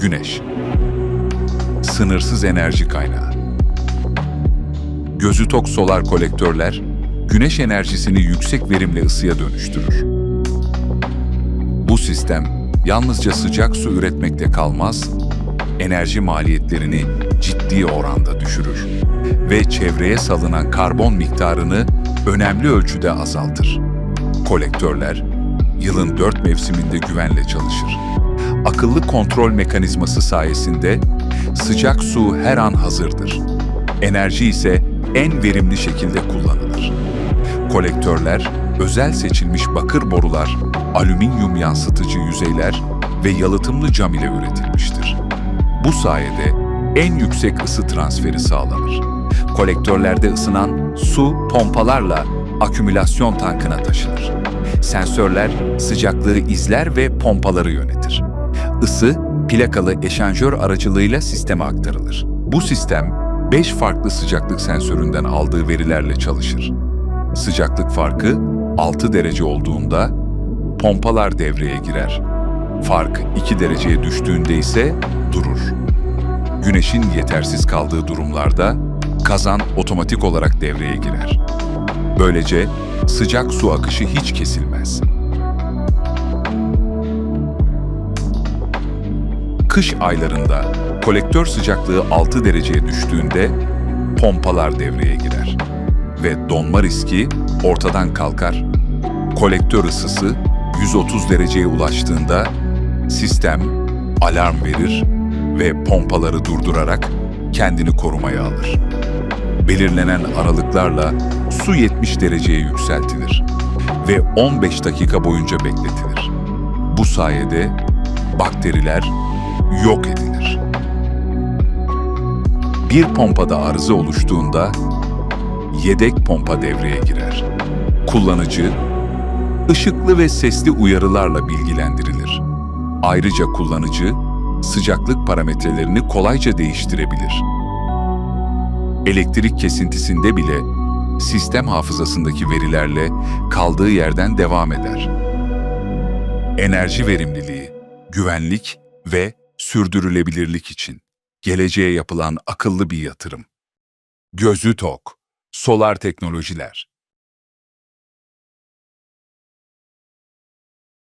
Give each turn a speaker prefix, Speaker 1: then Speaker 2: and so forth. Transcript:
Speaker 1: Güneş Sınırsız enerji kaynağı Gözü tok solar kolektörler, güneş enerjisini yüksek verimli ısıya dönüştürür. Bu sistem yalnızca sıcak su üretmekle kalmaz, enerji maliyetlerini ciddi oranda düşürür ve çevreye salınan karbon miktarını önemli ölçüde azaltır. Kolektörler, yılın dört mevsiminde güvenle çalışır. Akıllı kontrol mekanizması sayesinde sıcak su her an hazırdır. Enerji ise en verimli şekilde kullanılır. Kolektörler, özel seçilmiş bakır borular, alüminyum yansıtıcı yüzeyler ve yalıtımlı cam ile üretilmiştir. Bu sayede en yüksek ısı transferi sağlanır. Kolektörlerde ısınan su pompalarla akümülasyon tankına taşınır. Sensörler sıcaklığı izler ve pompaları yönetir. Isı plakalı eşanjör aracılığıyla sisteme aktarılır. Bu sistem 5 farklı sıcaklık sensöründen aldığı verilerle çalışır. Sıcaklık farkı 6 derece olduğunda pompalar devreye girer. Fark 2 dereceye düştüğünde ise durur. Güneşin yetersiz kaldığı durumlarda kazan otomatik olarak devreye girer. Böylece sıcak su akışı hiç kesilmez. Kış aylarında kolektör sıcaklığı 6 dereceye düştüğünde pompalar devreye girer ve donma riski ortadan kalkar. Kolektör ısısı 130 dereceye ulaştığında sistem alarm verir ve pompaları durdurarak kendini korumaya alır. Belirlenen aralıklarla su 70 dereceye yükseltilir ve 15 dakika boyunca bekletilir. Bu sayede bakteriler yok edilir. Bir pompada arıza oluştuğunda yedek pompa devreye girer. Kullanıcı ışıklı ve sesli uyarılarla bilgilendirilir. Ayrıca kullanıcı sıcaklık parametrelerini kolayca değiştirebilir. Elektrik kesintisinde bile sistem hafızasındaki verilerle kaldığı yerden devam eder. Enerji verimliliği, güvenlik ve sürdürülebilirlik için geleceğe yapılan akıllı bir yatırım. Gözü tok, solar teknolojiler.